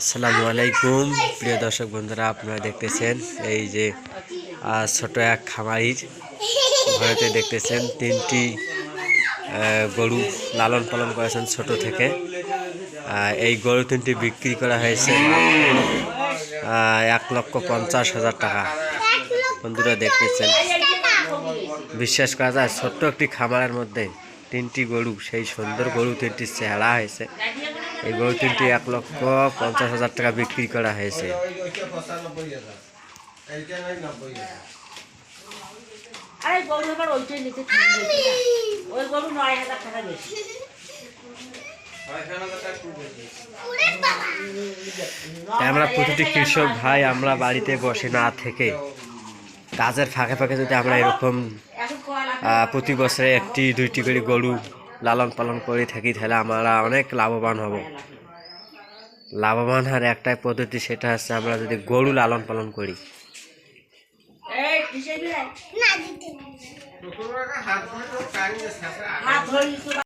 আসসালামু আলাইকুম। প্রিয় দর্শক বন্ধুরা, আপনারা দেখতেছেন এই যে ছোট এক খামারির ঘরেতে দেখতেছেন তিনটি গরু লালন পালন করেছেন ছোট থেকে। এই গরু তিনটি বিক্রি করা হয়েছে এক লক্ষ পঞ্চাশ হাজার টাকা। বন্ধুরা দেখতেছেন, বিশ্বাস করা যায়, ছোট্ট একটি খামারের মধ্যে তিনটি গরু, সেই সুন্দর গরু তিনটি চেহারা হয়েছে। এই গরু তিনটি এক লক্ষ পঞ্চাশ হাজার টাকা বিক্রি করা হয়েছে। আমরা প্রতিটি কৃষক ভাই আমরা বাড়িতে বসে না থেকে কাজের ফাঁকে ফাঁকে যদি আমরা এরকম আহ, প্রতি বছরে একটি দুইটি করে গরু লালন পালন করে থাকি তাহলে আমরা অনেক লাভবান হব। লাভবান হওয়ার একটাই পদ্ধতি সেটা হচ্ছে আমরা যদি গরু লালন পালন করি। এই কিসের বিলাই হাত ধরে